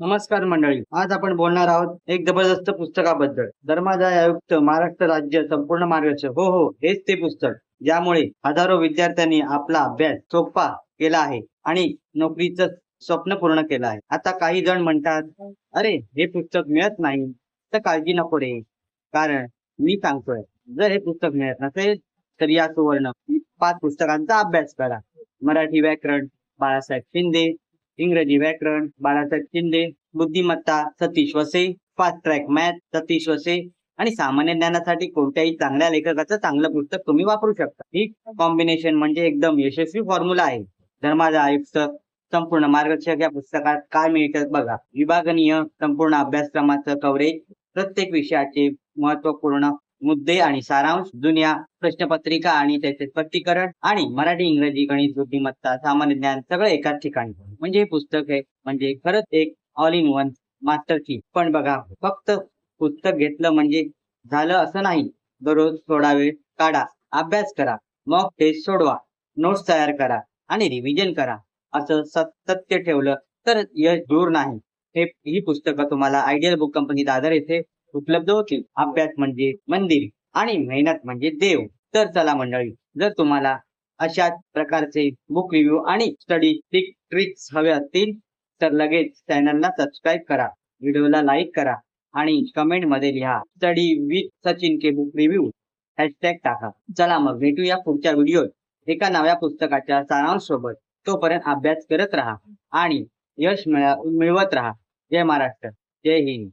नमस्कार मंडळी. आज आपण बोलणार आहोत एक जबरदस्त पुस्तकाबद्दल. धर्मादाय आयुक्त महाराष्ट्र राज्य संपूर्ण मार्गदर्शक. हो हो हेच ते पुस्तक. ज्यामुळे हजारो विद्यार्थ्यांनी आपला अभ्यास सोपा केला आहे आणि नोकरीचं स्वप्न पूर्ण केलं आहे. आता काही जण म्हणतात अरे हे पुस्तक मिळत नाही तर काळजी नको रे. कारण मी सांगतोय जर हे पुस्तक मिळत नसेल तर या सुवर्ण पाच पुस्तकांचा अभ्यास करा. मराठी व्याकरण बाळासाहेब शिंदे इंग्रजी व्याकरण बाळासाहेब शिंदे बुद्धिमत्ता सतीश वसे फास्ट ट्रॅक मॅथ सतीश वसे आणि सामान्य ज्ञानासाठी कोणत्याही चांगल्या लेखकाचं चांगलं पुस्तक तुम्ही वापरू शकता. ही कॉम्बिनेशन म्हणजे एकदम यशस्वी फॉर्म्युला आहे. धर्मादा आयुक्त संपूर्ण मार्गदर्शक या पुस्तकात काय मिळतं बघा. विभागनीय संपूर्ण अभ्यासक्रमाचं कव्हरेज प्रत्येक विषयाचे महत्त्वपूर्ण मुद्दे आणि सारांश जुन्या प्रश्नपत्रिका आणि त्याचे स्पष्टीकरण आणि मराठी इंग्रजी गणित बुद्धिमत्ता सामान्य ज्ञान सगळं एकाच ठिकाणी. म्हणजे हे पुस्तक आहे म्हणजे खरंच एक ऑल इन वन मास्टर की पण बघा फक्त पुस्तक घेतलं म्हणजे झालं असं नाही. दररोज थोडा वेळ काढा अभ्यास करा मग टेस्ट सोडवा नोट्स तयार करा आणि रिव्हिजन करा. असं सत्य ठेवलं तर यश दूर नाही. हे ही पुस्तकं तुम्हाला आयडियल बुक कंपनी दादर येथे उपलब्ध होतील. अभ्यास म्हणजे मंदिर आणि मेहनत म्हणजे देव. तर चला मंडळी जर तुम्हाला अशाच प्रकारचे बुक रिव्ह्यू आणि स्टडी ट्रिक्स हवे असतील तर लगेच चॅनलला सबस्क्राईब करा. व्हिडिओला लाईक करा आणि कमेंटमध्ये लिहा study with Sachin K book review hashtag टाका. चला मग भेटूया पुढच्या व्हिडिओत एका नव्या पुस्तकाच्या सारांश सोबत तोपर्यंत अभ्यास करत राहा आणि यश मिळवत राहा. जय महाराष्ट्र. जय हिंद.